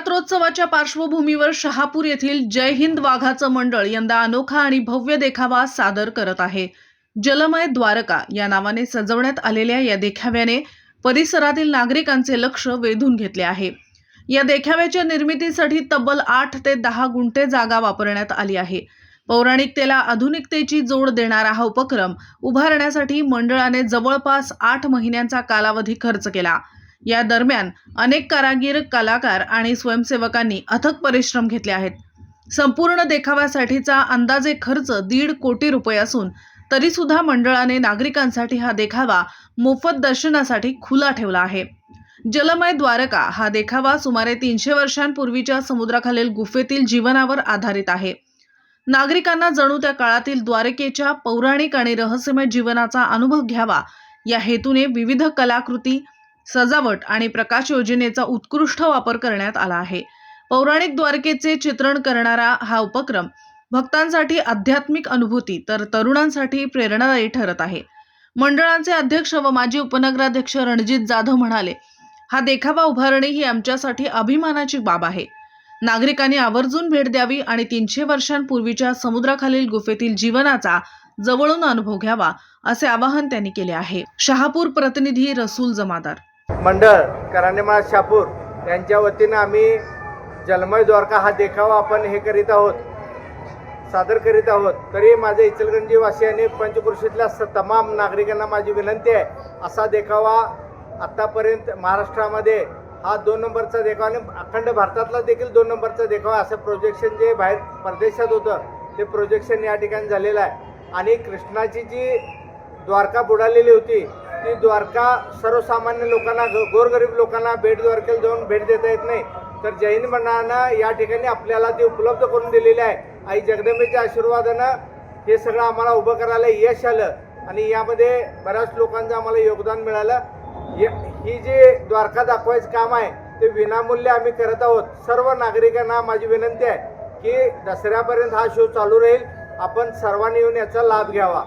नवरात्रोत्सवाच्या पार्श्वभूमीवर शहापूर येथील जय हिंद वाघाचं मंडळ यंदा अनोखा आणि भव्य देखावा सादर करत आहे. जलमय द्वारका या नावाने सजवण्यात आलेल्या या देखाव्याने परिसरातील नागरिकांचे लक्ष वेधून घेतले आहे. या देखाव्याच्या निर्मितीसाठी तब्बल आठ ते दहा गुंठे जागा वापरण्यात आली आहे. पौराणिकतेला आधुनिकतेची जोड देणारा हा उपक्रम उभारण्यासाठी मंडळाने जवळपास आठ महिन्यांचा कालावधी खर्च केला. या दरम्यान अनेक कारागीर कलाकार आणि स्वयंसेवकांनी अथक परिश्रम घेतले आहेत. संपूर्ण देखाव्यासाठीचा अंदाजे खर्च दीड कोटी रुपये असून तरीसुद्धा मंडळाने नागरिकांसाठी हा देखावा मोफत दर्शनासाठी खुला ठेवला आहे. जलमय द्वारका हा देखावा सुमारे तीनशे वर्षांपूर्वीच्या समुद्राखालील गुफेतील जीवनावर आधारित आहे. नागरिकांना जणू त्या काळातील द्वारकेच्या पौराणिक आणि रहस्यमय जीवनाचा अनुभव घ्यावा या हेतूने विविध कलाकृती सजावट आणि प्रकाश योजनेचा उत्कृष्ट वापर करण्यात आला आहे. पौराणिक द्वारकेचे चित्रण करणारा हा उपक्रम भक्तांसाठी आध्यात्मिक अनुभूती तर तरुणांसाठी प्रेरणादायी ठरत आहे. मंडळाचे अध्यक्ष व माजी उपनगराध्यक्ष रणजित जाधव म्हणाले हा देखावा उभारणे ही आमच्यासाठी अभिमानाची बाब आहे. नागरिकांनी आवर्जून भेट द्यावी आणि तीनशे वर्षांपूर्वीच्या समुद्राखालील गुफेतील जीवनाचा जवळून अनुभव घ्यावा असे आवाहन त्यांनी केले आहे. शहापूर प्रतिनिधी रसूल जमादार मंडळ करांडेमाळ शापूर यांच्या वतीनं आम्ही जलमय द्वारका हा देखावा आपण हे करीत आहोत सादर करीत आहोत. तरी माझ्या इचलगंजी वासियांनी पंचकृषीतल्या स तमाम नागरिकांना माझी विनंती आहे असा देखावा आत्तापर्यंत महाराष्ट्रामध्ये हा दोन नंबरचा देखावा आणि अखंड भारतातला देखील दोन नंबरचा देखावा असं प्रोजेक्शन जे बाहेर परदेशात होतं ते प्रोजेक्शन या ठिकाणी झालेलं आहे. आणि कृष्णाची जी द्वारका बुडालेली होती ती द्वारका सर्वसामान्य लोकांना ग- गोरगरीब लोकांना भेट द्वारकेला जाऊन भेट देता येत नाही. तर जैन मंडळानं या ठिकाणी आपल्याला ती उपलब्ध करून दिलेली आहे. आई जगदंबेच्या आशीर्वादानं हे सगळं आम्हाला उभं करायला यश आलं आणि यामध्ये बऱ्याच लोकांचं आम्हाला योगदान मिळालं. ही जी द्वारका दाखवायचं काम आहे ते विनामूल्य आम्ही करत आहोत. सर्व नागरिकांना माझी विनंती आहे की दसऱ्यापर्यंत हा शो चालू राहील. आपण सर्वांनी येऊन याचा लाभ घ्यावा.